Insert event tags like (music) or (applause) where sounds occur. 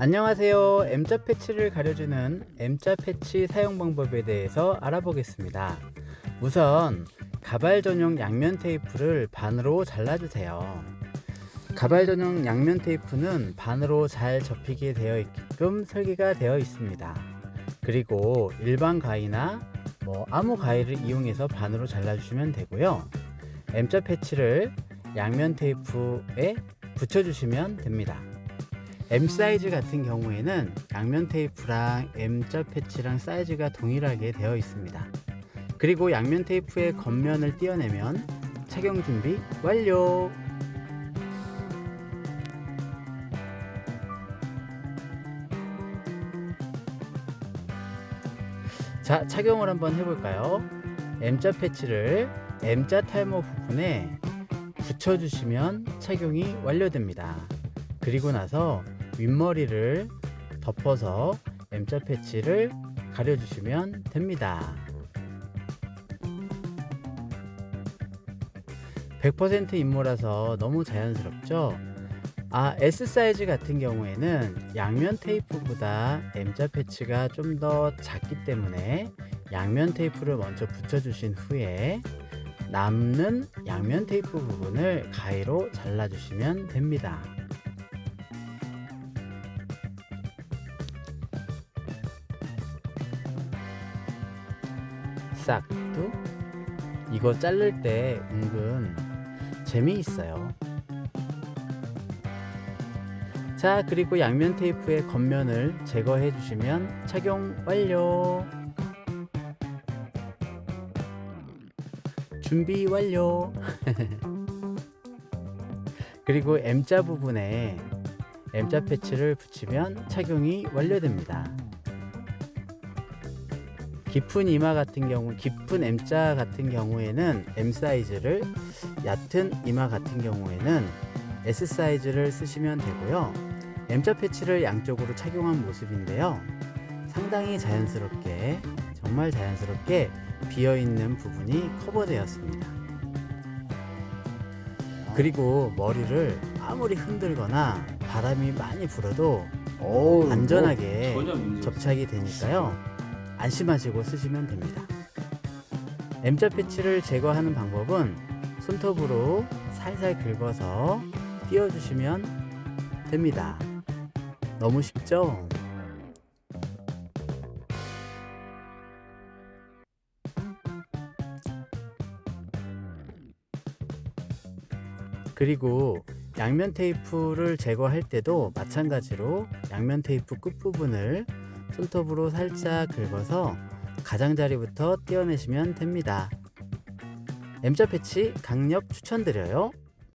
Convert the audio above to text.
안녕하세요. M자 패치를 가려주는 M자 패치 사용 방법에 대해서 알아보겠습니다. 우선 가발 전용 양면 테이프를 반으로 잘라주세요. 가발 전용 양면 테이프는 반으로 잘 접히게 되어 있게끔 설계가 되어 있습니다. 그리고 일반 가위나 뭐 아무 가위를 이용해서 반으로 잘라주시면 되고요. M자 패치를 양면 테이프에 붙여주시면 됩니다. M 사이즈 같은 경우에는 양면 테이프랑 M자 패치랑 사이즈가 동일하게 되어 있습니다. 그리고 양면 테이프의 겉면을 떼어내면 착용 준비 완료! 자, 착용을 한번 해볼까요? M자 패치를 M자 탈모 부분에 붙여주시면 착용이 완료됩니다. 그리고 나서 윗머리를 덮어서 M자 패치를 가려주시면 됩니다. 100% 인모라서 너무 자연스럽죠? 아, S 사이즈 같은 경우에는 양면 테이프보다 M자 패치가 좀 더 작기 때문에 양면 테이프를 먼저 붙여주신 후에 남는 양면 테이프 부분을 가위로 잘라주시면 됩니다. 싹둑 이거 자를 때 은근 재미있어요. 자, 그리고 양면 테이프의 겉면을 제거해 주시면 착용 완료. 준비 완료. (laughs) 그리고 M자 부분에 M자 패치를 붙이면 착용이 완료됩니다. 깊은 이마 같은 경우, 깊은 M자 같은 경우에는 M 사이즈를, 얕은 이마 같은 경우에는 S 사이즈를 쓰시면 되고요. M자 패치를 양쪽으로 착용한 모습인데요. 상당히 자연스럽게, 정말 자연스럽게 비어 있는 부분이 커버되었습니다. 그리고 머리를 아무리 흔들거나 바람이 많이 불어도 어우, 안전하게 뭐 접착이 되니까요. 안심하시고 쓰시면 됩니다. M자 패치를 제거하는 방법은 손톱으로 살살 긁어서 띄워주시면 됩니다. 너무 쉽죠? 그리고 양면 테이프를 제거할 때도 마찬가지로 양면 테이프 끝부분을 손톱으로 살짝 긁어서 가장자리부터 떼어내시면 됩니다. M자 패치 강력 추천드려요.